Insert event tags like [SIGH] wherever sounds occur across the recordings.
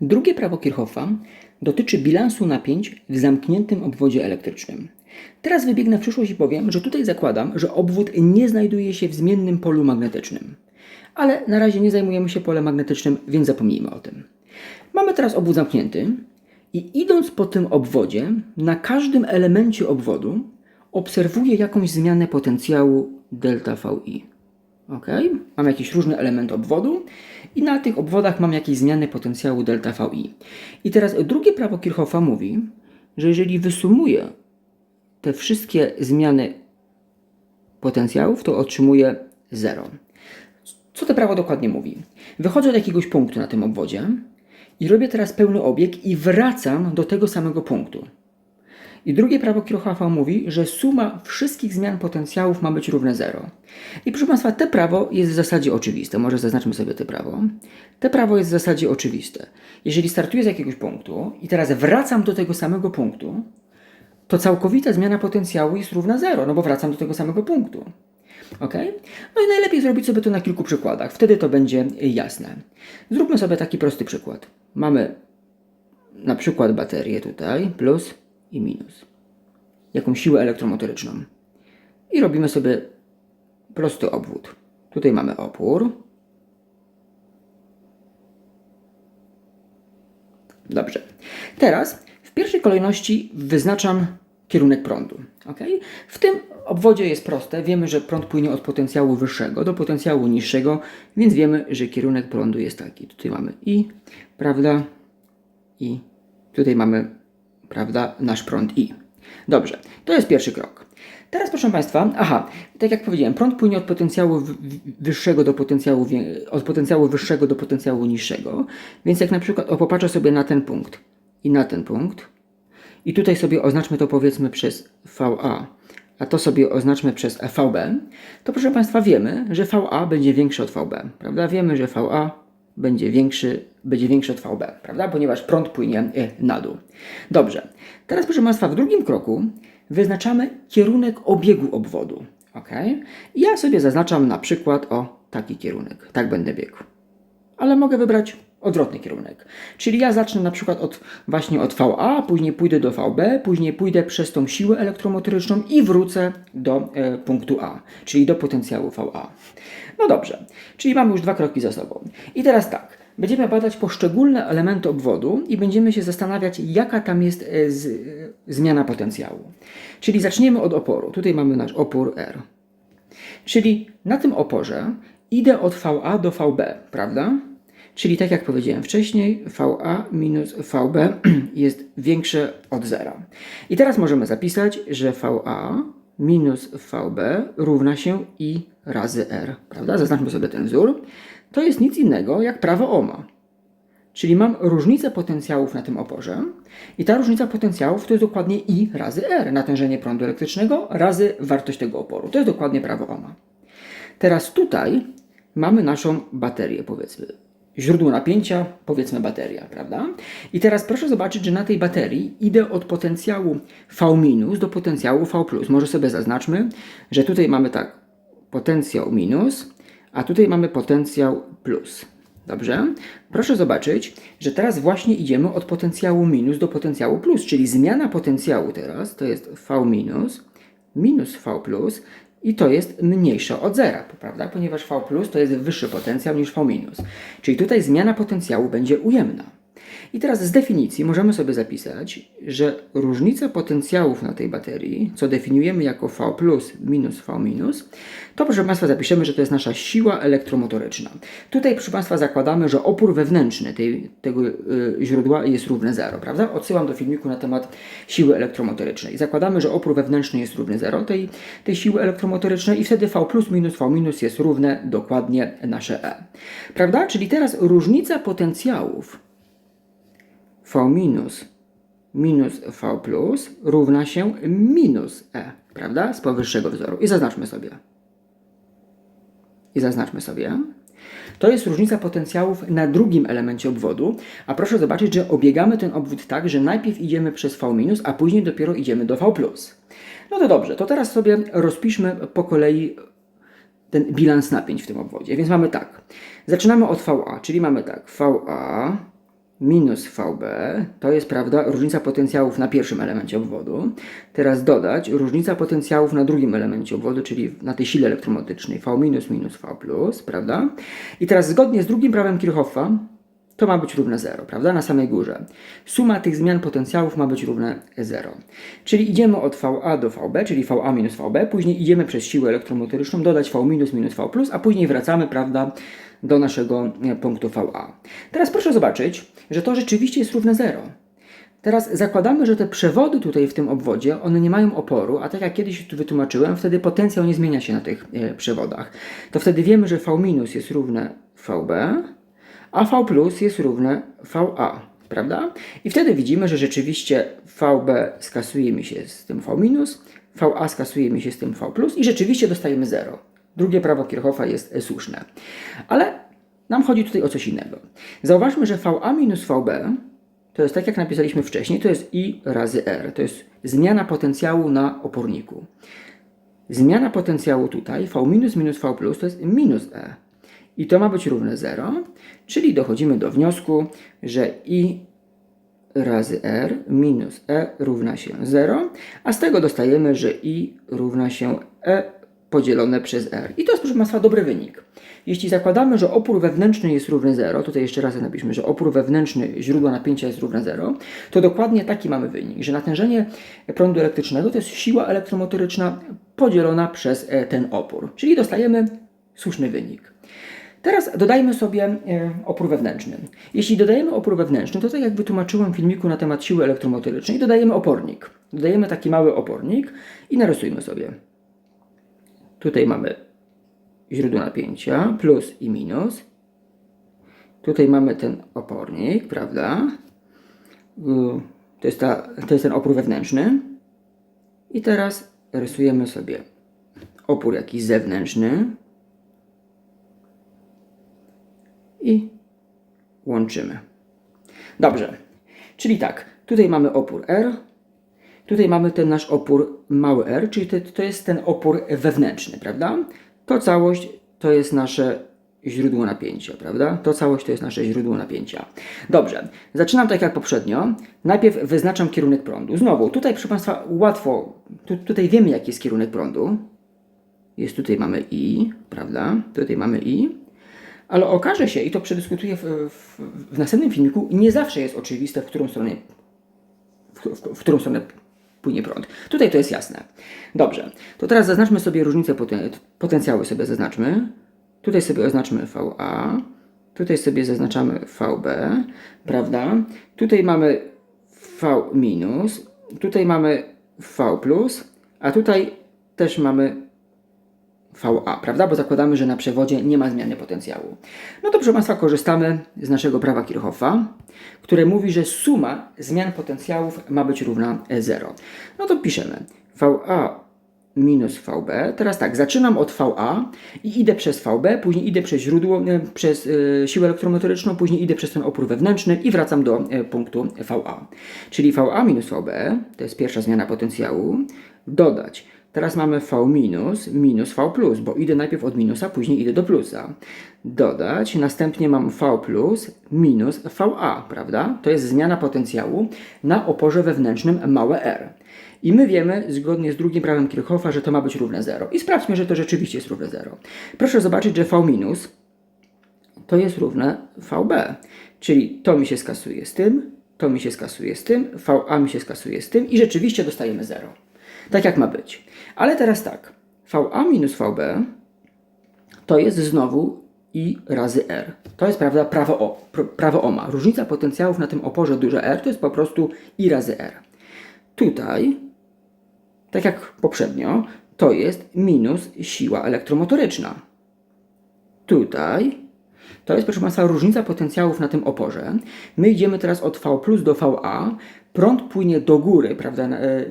Drugie prawo Kirchhoffa dotyczy bilansu napięć w zamkniętym obwodzie elektrycznym. Teraz wybiegnę w przyszłość i powiem, że tutaj zakładam, że obwód nie znajduje się w zmiennym polu magnetycznym. Ale na razie nie zajmujemy się polem magnetycznym, więc zapomnijmy o tym. Mamy teraz obwód zamknięty i idąc po tym obwodzie, na każdym elemencie obwodu obserwuję jakąś zmianę potencjału delta VI. Ok? Mam jakiś różny element obwodu i na tych obwodach mam jakieś zmiany potencjału delta VI. I teraz drugie prawo Kirchhoffa mówi, że jeżeli wysumuję te wszystkie zmiany potencjałów, to otrzymuję 0. Co to prawo dokładnie mówi? Wychodzę do jakiegoś punktu na tym obwodzie i robię teraz pełny obieg i wracam do tego samego punktu. I drugie prawo Kirchhoffa mówi, że suma wszystkich zmian potencjałów ma być równa 0. I proszę Państwa, te prawo jest w zasadzie oczywiste. Może zaznaczmy sobie te prawo. Te prawo jest w zasadzie oczywiste. Jeżeli startuję z jakiegoś punktu i teraz wracam do tego samego punktu, to całkowita zmiana potencjału jest równa 0, no bo wracam do tego samego punktu. Ok? No i najlepiej zrobić sobie to na kilku przykładach. Wtedy to będzie jasne. Zróbmy sobie taki prosty przykład. Mamy na przykład baterię tutaj, plus i minus. Jakąś siłę elektromotoryczną. I robimy sobie prosty obwód. Tutaj mamy opór. Dobrze. Teraz w pierwszej kolejności wyznaczam kierunek prądu. ok? W tym obwodzie jest proste. Wiemy, że prąd płynie od potencjału wyższego do potencjału niższego, więc wiemy, że kierunek prądu jest taki. Tutaj mamy I, prawda? I tutaj mamy, prawda, nasz prąd I. Dobrze, to jest pierwszy krok. Teraz proszę Państwa, aha, tak jak powiedziałem, prąd płynie od potencjału wyższego do potencjału, od potencjału wyższego do potencjału niższego, więc jak na przykład o, popatrzę sobie na ten punkt i na ten punkt i tutaj sobie oznaczmy to powiedzmy przez VA, a to sobie oznaczmy przez VB, to proszę Państwa wiemy, że VA będzie większy od VB, prawda? Wiemy, że VA będzie większy, będzie większy od VB, prawda? Ponieważ prąd płynie e, na dół. Dobrze. Teraz proszę Państwa, w drugim kroku wyznaczamy kierunek obiegu obwodu. ok? Ja sobie zaznaczam na przykład o taki kierunek. Tak będę biegł. Ale mogę wybrać odwrotny kierunek. Czyli ja zacznę na przykład od właśnie od VA, później pójdę do VB, później pójdę przez tą siłę elektromotoryczną i wrócę do e, punktu A, czyli do potencjału VA. No dobrze, czyli mamy już dwa kroki za sobą. I teraz tak, będziemy badać poszczególne elementy obwodu i będziemy się zastanawiać, jaka tam jest e, z, e, zmiana potencjału. Czyli zaczniemy od oporu. Tutaj mamy nasz opór R. Czyli na tym oporze idę od VA do VB, prawda? Czyli tak jak powiedziałem wcześniej, VA minus VB [CLEARS THROAT] jest większe od zera. I teraz możemy zapisać, że VA minus VB równa się I razy R, prawda? Zaznaczmy sobie ten wzór. To jest nic innego jak prawo Ohma. Czyli mam różnicę potencjałów na tym oporze i ta różnica potencjałów to jest dokładnie I razy R, natężenie prądu elektrycznego razy wartość tego oporu. To jest dokładnie prawo Ohma. Teraz tutaj mamy naszą baterię, powiedzmy. Źródło napięcia, powiedzmy bateria, prawda? I teraz proszę zobaczyć, że na tej baterii idę od potencjału V- do potencjału V+. Może sobie zaznaczmy, że tutaj mamy tak, potencjał minus, a tutaj mamy potencjał plus. Dobrze? Proszę zobaczyć, że teraz właśnie idziemy od potencjału minus do potencjału plus, czyli zmiana potencjału teraz to jest V minus, minus V plus i to jest mniejsze od zera, prawda? Ponieważ V plus to jest wyższy potencjał niż V minus. Czyli tutaj zmiana potencjału będzie ujemna. I teraz z definicji możemy sobie zapisać, że różnica potencjałów na tej baterii, co definiujemy jako V plus minus V minus, to proszę Państwa zapiszemy, że to jest nasza siła elektromotoryczna. Tutaj proszę Państwa zakładamy, że opór wewnętrzny tej, tego y, źródła jest równy 0, prawda? Odsyłam do filmiku na temat siły elektromotorycznej. Zakładamy, że opór wewnętrzny jest równy 0 tej, tej siły elektromotorycznej i wtedy V plus minus V minus jest równe dokładnie nasze E. Prawda? Czyli teraz różnica potencjałów V minus minus V plus równa się minus E, prawda? Z powyższego wzoru. I zaznaczmy sobie. I zaznaczmy sobie. To jest różnica potencjałów na drugim elemencie obwodu, a proszę zobaczyć, że obiegamy ten obwód tak, że najpierw idziemy przez V-, a później dopiero idziemy do V+. No to dobrze, to teraz sobie rozpiszmy po kolei ten bilans napięć w tym obwodzie. Więc mamy tak. Zaczynamy od VA, czyli mamy tak. VA minus VB, to jest prawda różnica potencjałów na pierwszym elemencie obwodu. Teraz dodać różnica potencjałów na drugim elemencie obwodu, czyli na tej sile elektromotrycznej V minus minus V plus, prawda? I teraz zgodnie z drugim prawem Kirchhoffa to ma być równe 0, prawda? Na samej górze. Suma tych zmian potencjałów ma być równe 0. Czyli idziemy od VA do VB, czyli VA minus VB, później idziemy przez siłę elektromotoryczną, dodać V minus minus V plus, a później wracamy, prawda, do naszego e, punktu VA. Teraz proszę zobaczyć, że to rzeczywiście jest równe 0. Teraz zakładamy, że te przewody tutaj w tym obwodzie, one nie mają oporu, a tak jak kiedyś tu wytłumaczyłem, wtedy potencjał nie zmienia się na tych e, przewodach. To wtedy wiemy, że V jest równe VB, a V plus jest równe VA, prawda? I wtedy widzimy, że rzeczywiście VB skasuje mi się z tym V VA skasuje mi się z tym V i rzeczywiście dostajemy 0. Drugie prawo Kirchhoffa jest słuszne. Ale nam chodzi tutaj o coś innego. Zauważmy, że VA minus VB to jest tak jak napisaliśmy wcześniej, to jest I razy R. To jest zmiana potencjału na oporniku. Zmiana potencjału tutaj, V minus minus V plus, to jest minus E. I to ma być równe 0, czyli dochodzimy do wniosku, że I razy R minus E równa się 0, a z tego dostajemy, że I równa się E podzielone przez R. I to jest, proszę Państwa, dobry wynik. Jeśli zakładamy, że opór wewnętrzny jest równy 0, tutaj jeszcze raz napiszmy, że opór wewnętrzny źródła napięcia jest równe 0, to dokładnie taki mamy wynik, że natężenie prądu elektrycznego to jest siła elektromotoryczna podzielona przez e, ten opór. Czyli dostajemy słuszny wynik. Teraz dodajmy sobie e, opór wewnętrzny. Jeśli dodajemy opór wewnętrzny, to tak jak wytłumaczyłem w filmiku na temat siły elektromotorycznej, dodajemy opornik. Dodajemy taki mały opornik i narysujmy sobie. Tutaj mamy źródło napięcia, plus i minus. Tutaj mamy ten opornik, prawda? Y, to jest, ta, to jest ten opór wewnętrzny. I teraz rysujemy sobie opór jakiś zewnętrzny. I łączymy. Dobrze. Czyli tak, tutaj mamy opór R, Tutaj mamy ten nasz opór mały r, czyli to, to jest ten opór wewnętrzny, prawda? To całość to jest nasze źródło napięcia, prawda? To całość to jest nasze źródło napięcia. Dobrze, zaczynam tak jak poprzednio. Najpierw wyznaczam kierunek prądu. Znowu, tutaj proszę Państwa łatwo, tu, tutaj wiemy jaki jest kierunek prądu. Jest tutaj mamy I, prawda? Tutaj mamy I. Ale okaże się, i to przedyskutuję w, w, w następnym filmiku, nie zawsze jest oczywiste, w którą stronę, w, w, w którą stronę płynie prąd. Tutaj to jest jasne. Dobrze, to teraz zaznaczmy sobie różnice poten potencjały sobie zaznaczmy. Tutaj sobie oznaczmy VA, tutaj sobie zaznaczamy VB, prawda? Tutaj mamy V minus, tutaj mamy V plus, a tutaj też mamy VA, prawda? Bo zakładamy, że na przewodzie nie ma zmiany potencjału. No to proszę Państwa, korzystamy z naszego prawa Kirchhoffa, które mówi, że suma zmian potencjałów ma być równa 0. No to piszemy VA minus VB. Teraz tak, zaczynam od VA i idę przez VB, później idę przez źródło, e, przez y, siłę elektromotoryczną, później idę przez ten opór wewnętrzny i wracam do y, punktu VA. Czyli VA minus VB, to jest pierwsza zmiana potencjału, dodać Teraz mamy V minus, minus V plus, bo idę najpierw od minusa, później idę do plusa. Dodać, następnie mam V plus minus VA, prawda? To jest zmiana potencjału na oporze wewnętrznym małe r. I my wiemy, zgodnie z drugim prawem Kirchhoffa, że to ma być równe 0. I sprawdźmy, że to rzeczywiście jest równe 0. Proszę zobaczyć, że V minus to jest równe VB. Czyli to mi się skasuje z tym, to mi się skasuje z tym, VA mi się skasuje z tym i rzeczywiście dostajemy 0. Tak jak ma być. Ale teraz tak. VA minus VB to jest znowu I razy R. To jest prawda prawo, o, prawo OMA. Różnica potencjałów na tym oporze duże R to jest po prostu I razy R. Tutaj, tak jak poprzednio, to jest minus siła elektromotoryczna. Tutaj to jest, proszę Państwa, różnica potencjałów na tym oporze. My idziemy teraz od V plus do VA. Prąd płynie do góry, prawda, na, e,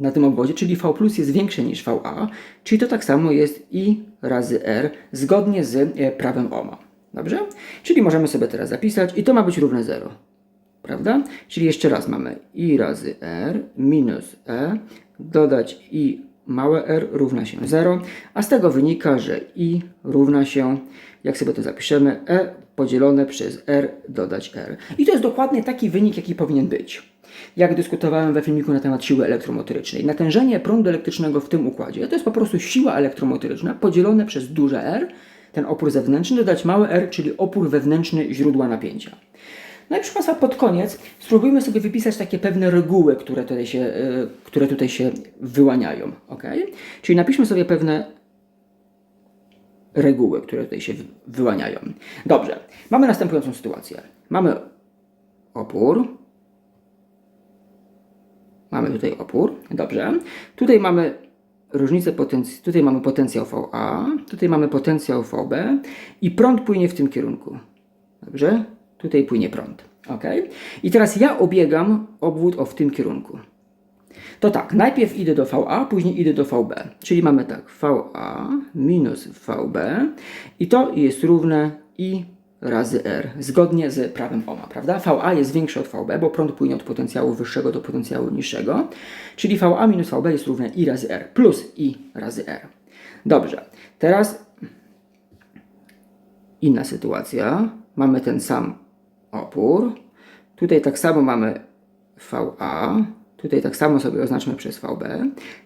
na tym obwodzie, czyli V plus jest większe niż VA, czyli to tak samo jest I razy R, zgodnie z e, prawem Ohma. Dobrze? Czyli możemy sobie teraz zapisać i to ma być równe 0. Prawda? Czyli jeszcze raz mamy I razy R minus E, dodać I małe r równa się 0, a z tego wynika, że i równa się, jak sobie to zapiszemy, e podzielone przez R dodać R. I to jest dokładnie taki wynik, jaki powinien być. Jak dyskutowałem we filmiku na temat siły elektromotorycznej. Natężenie prądu elektrycznego w tym układzie to jest po prostu siła elektromotoryczna podzielone przez duże R, ten opór zewnętrzny, dodać małe R, czyli opór wewnętrzny źródła napięcia. No i proszę Państwa, pod koniec spróbujmy sobie wypisać takie pewne reguły, które tutaj się, y, które tutaj się wyłaniają. ok? Czyli napiszmy sobie pewne reguły, które tutaj się wy- wyłaniają. Dobrze, mamy następującą sytuację. Mamy opór. Mamy tutaj opór. Dobrze. Tutaj mamy różnicę potencjału. Tutaj mamy potencjał VA, tutaj mamy potencjał VB i prąd płynie w tym kierunku. Dobrze? Tutaj płynie prąd. ok? I teraz ja obiegam obwód o w tym kierunku. To tak, najpierw idę do VA, później idę do VB. Czyli mamy tak, VA minus VB i to jest równe I razy R, zgodnie z prawem Ohma, prawda? VA jest większe od VB, bo prąd płynie od potencjału wyższego do potencjału niższego, czyli VA minus VB jest równe I razy R, plus I razy R. Dobrze, teraz inna sytuacja. Mamy ten sam opór. Tutaj tak samo mamy VA. Tutaj tak samo sobie oznaczmy przez VB.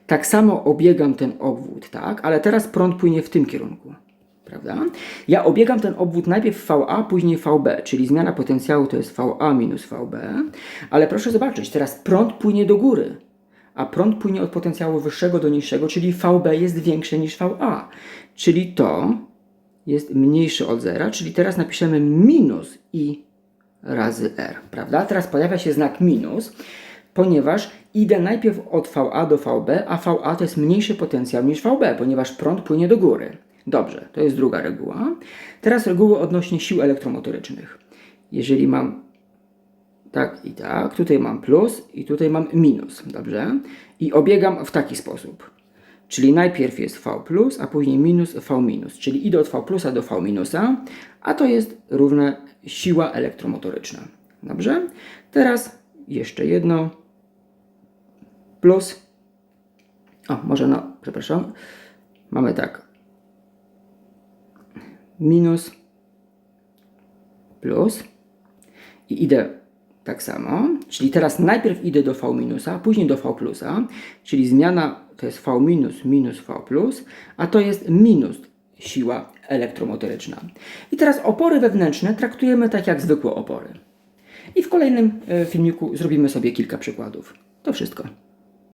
Tak samo obiegam ten obwód, tak? Ale teraz prąd płynie w tym kierunku. Prawda? Ja obiegam ten obwód najpierw VA, później VB, czyli zmiana potencjału to jest VA minus VB. Ale proszę zobaczyć, teraz prąd płynie do góry a prąd płynie od potencjału wyższego do niższego, czyli VB jest większe niż VA. Czyli to jest mniejsze od zera, czyli teraz napiszemy minus I razy R, prawda? Teraz pojawia się znak minus, ponieważ idę najpierw od VA do VB, a VA to jest mniejszy potencjał niż VB, ponieważ prąd płynie do góry. Dobrze, to jest druga reguła. Teraz reguły odnośnie sił elektromotorycznych. Jeżeli mam tak i tak. Tutaj mam plus i tutaj mam minus, dobrze? I obiegam w taki sposób. Czyli najpierw jest V a później minus V. Czyli idę od V plusa do V minusa, a to jest równe siła elektromotoryczna. Dobrze? Teraz jeszcze jedno. Plus. O, może no, przepraszam. Mamy tak. Minus. Plus i idę tak samo, czyli teraz najpierw idę do V minusa, później do V plusa, czyli zmiana to jest V minus minus V plus, a to jest minus siła elektromotoryczna. I teraz opory wewnętrzne traktujemy tak jak zwykłe opory. I w kolejnym e, filmiku zrobimy sobie kilka przykładów. To wszystko.